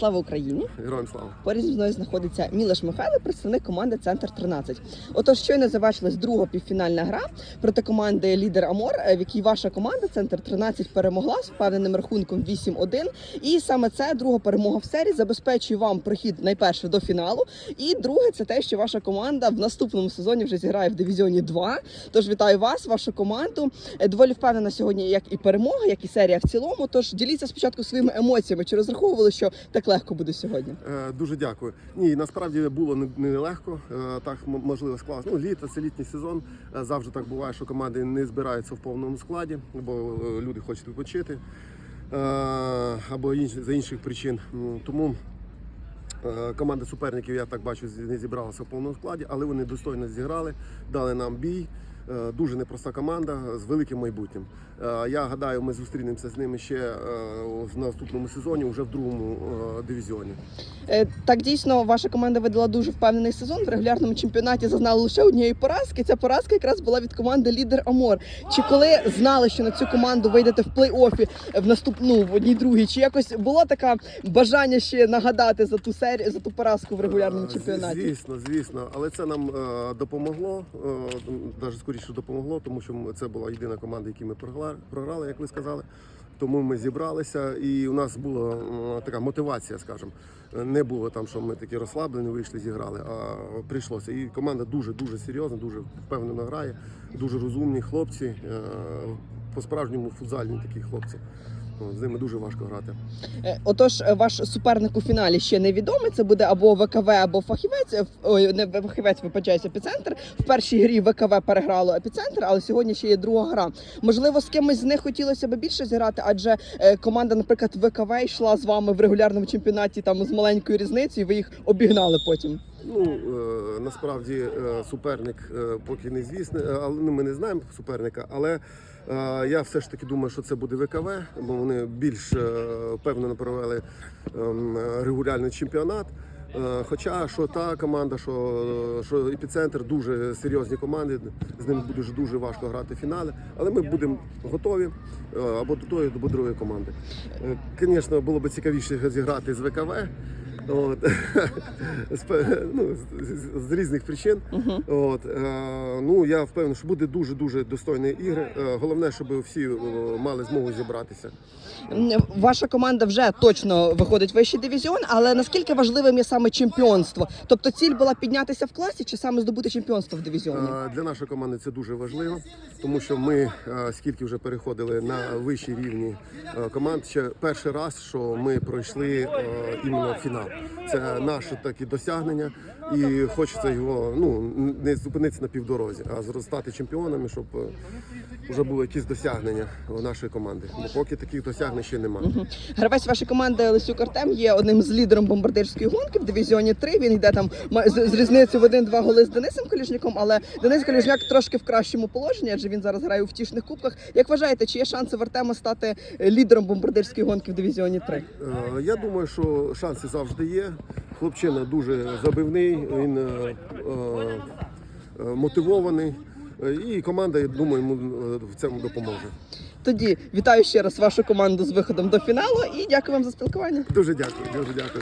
Слава Україні! Героям слава. Поряд зі мною знаходиться Мілеш Михайло, представник команди Центр 13. Отож, щойно завершилась друга півфінальна гра проти команди Лідер Амор, е, в якій ваша команда Центр 13 перемогла з впевненим рахунком 8-1. І саме це друга перемога в серії забезпечує вам прохід найперше до фіналу. І друге, це те, що ваша команда в наступному сезоні вже зіграє в дивізіоні 2. Тож вітаю вас, вашу команду. Е, Доволі впевнена сьогодні, як і перемога, як і серія в цілому. Тож діліться спочатку своїми емоціями. Чи розраховували, що так легко буде сьогодні? Е, Дуже дякую. Ні, насправді було не- нелегко. Е, Так можливо склалося. Ну, літо це літній сезон. Е, Завжди так буває, що команди не збираються в повному складі, бо е, люди хочуть відпочити або за інших причин. Тому команда суперників, я так бачу, не зібралася в повному складі, але вони достойно зіграли, дали нам бій. Дуже непроста команда з великим майбутнім. Е, Я гадаю, ми зустрінемося з ними ще е, в наступному сезоні, вже в другому е, дивізіоні. Так дійсно, ваша команда видала дуже впевнений сезон. В регулярному чемпіонаті зазнали лише однієї поразки. Ця поразка якраз була від команди Лідер Амор. Чи коли знали, що на цю команду вийдете в плей-офі в наступну в одній другій? Чи якось було таке бажання ще нагадати за ту серію за ту поразку в регулярному чемпіонаті? Звісно, звісно, але це нам допомогло. Навіть скоріше допомогло, тому що це була єдина команда, яку ми програли, програли, як ви сказали. Тому ми зібралися, і у нас була така мотивація, скажімо. Не було там, що ми такі розслаблені, вийшли, зіграли, а прийшлося. І команда дуже дуже серйозна, дуже впевнено грає, дуже розумні хлопці, е, по-справжньому футзальні такі хлопці. О, З ними дуже важко грати. Е, Отож, е, ваш суперник у фіналі ще невідомий. Це буде або ВКВ, або фахівець. Е, Ой, не фахівець, вибачаюся, епіцентр. В першій грі ВКВ переграло епіцентр, але сьогодні ще є друга гра. Можливо, з кимось з них хотілося б більше зіграти, адже команда, наприклад, ВКВ йшла з вами в регулярному чемпіонаті там з маленькою різницею. Ви їх обігнали потім. Ну е, насправді е, суперник е, поки не звісний, але ну, ми не знаємо суперника. Але я все ж таки думаю, що це буде ВКВ, бо вони більш впевнено провели ем, регулярний чемпіонат. Хоча що та команда, що, що епіцентр дуже серйозні команди, з ними буде дуже, важко грати фінали. Але ми будемо готові або до тої, або до другої команди. Звісно, було б цікавіше зіграти з ВКВ. От. з, ну, з, з- з різних причин. От. Е, ну, я впевнений, що буде дуже-дуже достойні ігри. Е, головне, щоб всі е, мали змогу зібратися. Ваша команда вже точно виходить в вищий дивізіон, але наскільки важливим є саме чемпіонство? Тобто ціль була піднятися в класі чи саме здобути чемпіонство в дивізіоні? Е, Для нашої команди це дуже важливо, тому що ми е, скільки вже переходили на вищі рівні е, команд. Ще перший раз, що ми пройшли е, іменно фінал. Це наше такі досягнення, і хочеться його ну не зупинитися на півдорозі, а зростати чемпіонами, щоб е, вже було якісь досягнення у нашої команди. Бо поки таких досягнень ще немає. Гравець вашої команди Лисюк Артем є одним з лідером бомбардирської гонки в дивізіоні 3. Він йде там з різницею в один-два голи з Денисом Коліжняком, але Денис Коліжняк трошки в кращому положенні, адже він зараз грає у втішних кубках. Як вважаєте, чи є шанси в Артема стати е, лідером бомбардирської гонки в дивізіоні 3? Е, Я думаю, що шанси завжди є. Хлопчина дуже забивний, він е, е, е, мотивований. Е, І команда, я думаю, йому е, в цьому допоможе. Тоді вітаю ще раз вашу команду з виходом до фіналу і дякую вам за спілкування. Дуже дякую, дуже дякую.